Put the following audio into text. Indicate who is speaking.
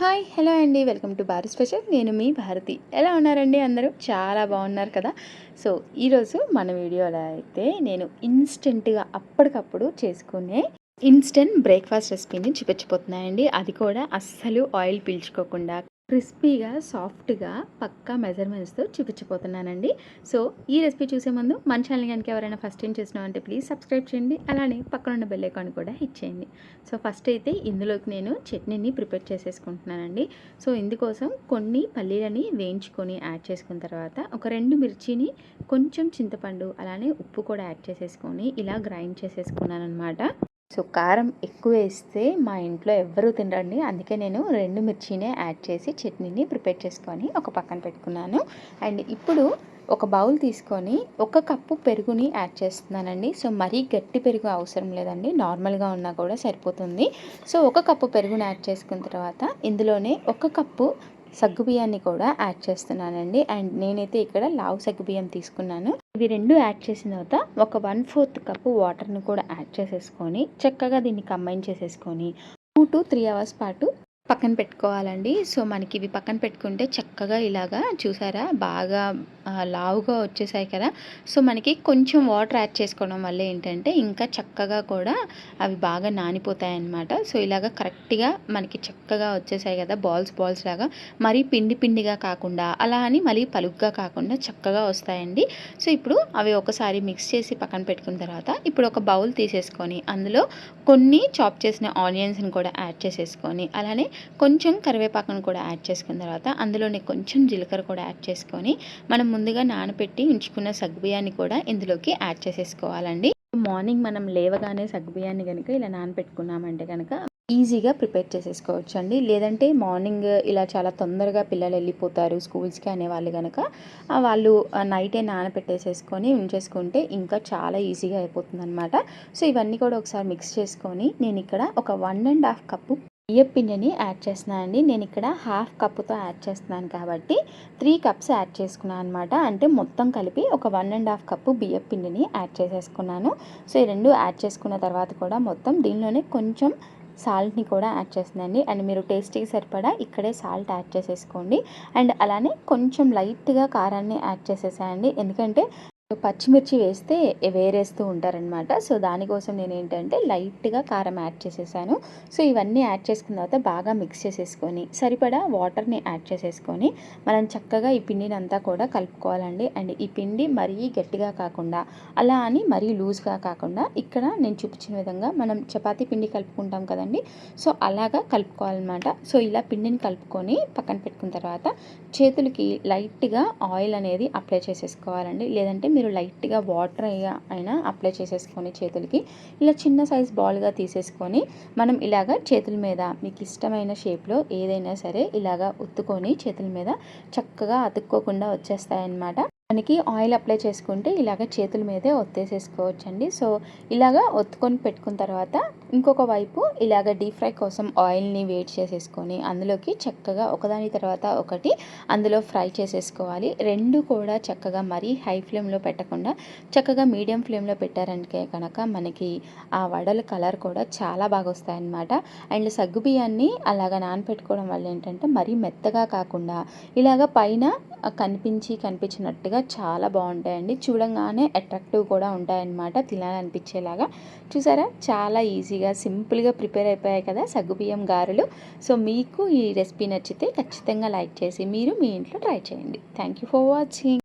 Speaker 1: Hi hello అండి. Welcome to Bharat special. నేను మీ భారతి. ఎలా ఉన్నారండి అందరూ? చాలా బాగున్నారు కదా? సో ఈరోజు మన వీడియోలో అయితే నేను ఇన్స్టెంట్గా అప్పటికప్పుడు చేసుకునే ఇన్స్టెంట్ బ్రేక్ఫాస్ట్ రెసిపీని చూపించిపోతున్నాయండి అది కూడా అస్సలు ఆయిల్ పీల్చుకోకుండా క్రిస్పీగా సాఫ్ట్గా పక్కా మెజర్మెంట్స్తో చూపించిపోతున్నానండి సో ఈ రెసిపీ చూసే ముందు మన ఛానల్ కనుక ఎవరైనా ఫస్ట్ టైం చేసినామంటే ప్లీజ్ సబ్స్క్రైబ్ చేయండి. అలానే పక్కన ఉన్న బెల్ ఐకాన్ కూడా హిట్ చేయండి. సో ఫస్ట్ అయితే ఇందులోకి నేను చట్నీని ప్రిపేర్ చేసేసుకుంటున్నానండి. సో ఇందుకోసం కొన్ని పల్లీలని వేయించుకొని యాడ్ చేసుకున్న తర్వాత ఒక రెండు మిర్చిని కొంచెం చింతపండు అలానే ఉప్పు కూడా యాడ్ చేసేసుకొని ఇలా గ్రైండ్ చేసేసుకున్నాను అనమాట సో కారం ఎక్కువ వేస్తే మా ఇంట్లో ఎవ్వరూ తినరండి. అందుకే నేను రెండు మిర్చినే యాడ్ చేసి చట్నీని ప్రిపేర్ చేసుకొని ఒక పక్కన పెట్టుకున్నాను. అండ్ ఇప్పుడు ఒక బౌల్ తీసుకొని ఒక కప్పు పెరుగుని యాడ్ చేస్తున్నానండి. సో మరీ గట్టి పెరుగు అవసరం లేదండి. నార్మల్గా ఉన్నా కూడా సరిపోతుంది. సో ఒక కప్పు పెరుగుని యాడ్ చేసుకున్న తర్వాత ఇందులోనే ఒక కప్పు సగ్గుబియ్యాన్ని కూడా యాడ్ చేస్తున్నానండి. అండ్ నేనైతే ఇక్కడ లావు సగ్గుబియ్యం తీసుకున్నాను. ఇవి రెండు యాడ్ చేసిన తర్వాత ఒక వన్ ఫోర్త్ కప్పు వాటర్ని కూడా యాడ్ చేసేసుకొని చక్కగా దీన్ని కంబైన్ చేసేసుకొని టూ టు త్రీ అవర్స్ పాటు పక్కన పెట్టుకోవాలండి. సో మనకి ఇవి పక్కన పెట్టుకుంటే చక్కగా ఇలాగా చూసారా? బాగా లావుగా వచ్చేసాయి కదా. సో మనకి కొంచెం వాటర్ యాడ్ చేసుకోవడం వల్ల ఏంటంటే ఇంకా చక్కగా కూడా అవి బాగా నానిపోతాయి అన్నమాట సో ఇలాగ కరెక్ట్గా మనకి చక్కగా వచ్చేసాయి కదా బాల్స్ బాల్స్ లాగా. మరీ పిండి పిండిగా కాకుండా అలా అని మళ్ళీ పలుగ్గా కాకుండా చక్కగా వస్తాయండి. సో ఇప్పుడు అవి ఒకసారి మిక్స్ చేసి పక్కన పెట్టుకున్న తర్వాత ఇప్పుడు ఒక బౌల్ తీసేసుకొని అందులో కొన్ని చాప్ చేసిన ఆనియన్స్ని కూడా యాడ్ చేసేసుకొని అలానే కొంచెం కరివేపాకును కూడా యాడ్ చేసుకున్న తర్వాత అందులోనే కొంచెం జీలకర్ర కూడా యాడ్ చేసుకొని మనం ముందుగా నానబెట్టి ఉంచుకున్న సగ్బియాన్ని కూడా ఇందులోకి యాడ్ చేసేసుకోవాలండి. మార్నింగ్ మనం లేవగానే సగ్బియాన్ని కనుక ఇలా నానబెట్టుకున్నామంటే కనుక ఈజీగా ప్రిపేర్ చేసేసుకోవచ్చు అండి లేదంటే మార్నింగ్ ఇలా చాలా తొందరగా పిల్లలు వెళ్ళిపోతారు స్కూల్స్కి అనే వాళ్ళు కనుక వాళ్ళు నైటే నానబెట్టేసేసుకొని ఉంచేసుకుంటే ఇంకా చాలా ఈజీగా అయిపోతుంది అనమాట సో ఇవన్నీ కూడా ఒకసారి మిక్స్ చేసుకొని నేను ఇక్కడ ఒక వన్ అండ్ హాఫ్ కప్పు బియ్యం పిండిని యాడ్ చేస్తున్నాను అండి. నేను ఇక్కడ హాఫ్ కప్పుతో యాడ్ చేస్తున్నాను కాబట్టి త్రీ కప్స్ యాడ్ చేసుకున్నాను అనమాట అంటే మొత్తం కలిపి ఒక వన్ అండ్ హాఫ్ కప్పు బియ్యం పిండిని యాడ్ చేసేసుకున్నాను. సో ఈ రెండు యాడ్ చేసుకున్న తర్వాత కూడా మొత్తం దీనిలోనే కొంచెం సాల్ట్ని కూడా యాడ్ చేస్తుందండి అండ్. మీరు టేస్టీకి సరిపడా ఇక్కడే సాల్ట్ యాడ్ చేసేసుకోండి. అండ్ అలానే కొంచెం లైట్గా కారాన్ని యాడ్ చేసేసేయండి. ఎందుకంటే పచ్చిమిర్చి వేస్తే వేరేస్తూ ఉంటారనమాట సో దానికోసం నేను ఏంటంటే లైట్గా కారం యాడ్ చేసేసాను. సో ఇవన్నీ యాడ్ చేసుకున్న తర్వాత బాగా మిక్స్ చేసేసుకొని సరిపడా వాటర్ని యాడ్ చేసేసుకొని మనం చక్కగా ఈ పిండిని అంతా కూడా కలుపుకోవాలండి. అండ్ ఈ పిండి మరీ గట్టిగా కాకుండా అలా అని మరీ లూజ్గా కాకుండా ఇక్కడ నేను చూపించిన విధంగా మనం చపాతీ పిండి కలుపుకుంటాం కదండి. సో అలాగా కలుపుకోవాలన్నమాట. సో ఇలా పిండిని కలుపుకొని పక్కన పెట్టుకున్న తర్వాత చేతులకి లైట్గా ఆయిల్ అనేది అప్లై చేసేసుకోవాలండి. లేదంటే మీరు లైట్గా వాటర్ అయినా అప్లై చేసేసుకొని చేతులకి ఇలా చిన్న సైజ్ బాల్గా తీసేసుకొని మనం ఇలాగ చేతుల మీద మీకు ఇష్టమైన షేప్లో ఏదైనా సరే ఇలాగ ఉత్తుకొని చేతుల మీద చక్కగా అతుక్కోకుండా వచ్చేస్తాయన్నమాట. మనకి ఆయిల్ అప్లై చేసుకుంటే ఇలాగ చేతుల మీదే ఒత్తేసేసుకోవచ్చండి. సో ఇలాగ ఒత్తుకొని పెట్టుకున్న తర్వాత ఇంకొక వైపు ఇలాగ డీప్ ఫ్రై కోసం ఆయిల్ని వేడి చేసేసుకొని అందులోకి చక్కగా ఒకదాని తర్వాత ఒకటి అందులో ఫ్రై చేసేసుకోవాలి. రెండు కూడా చక్కగా మరీ హై ఫ్లేమ్లో పెట్టకుండా చక్కగా మీడియం ఫ్లేమ్లో పెట్టారంటే కనుక మనకి ఆ వడల కలర్ కూడా చాలా బాగా వస్తాయన్నమాట. అండ్ సగ్గు బియ్యాన్ని అలాగ నానపెట్టుకోవడం వల్ల ఏంటంటే మరీ మెత్తగా కాకుండా ఇలాగ పైన కనిపించి కనిపించినట్టుగా చాలా బాగుంటాయండి. చూడంగానే అట్రాక్టివ్ కూడా ఉంటాయన్నమాట తినాలనిపించేలాగా. చూసారా? చాలా ఈజీగా సింపుల్గా ప్రిపేర్ అయిపోయాయి కదా సగ్గుబియ్యం గారెలు. సో మీకు ఈ రెసిపీ నచ్చితే ఖచ్చితంగా లైక్ చేసి మీరు మీ ఇంట్లో ట్రై చేయండి. Thank you for watching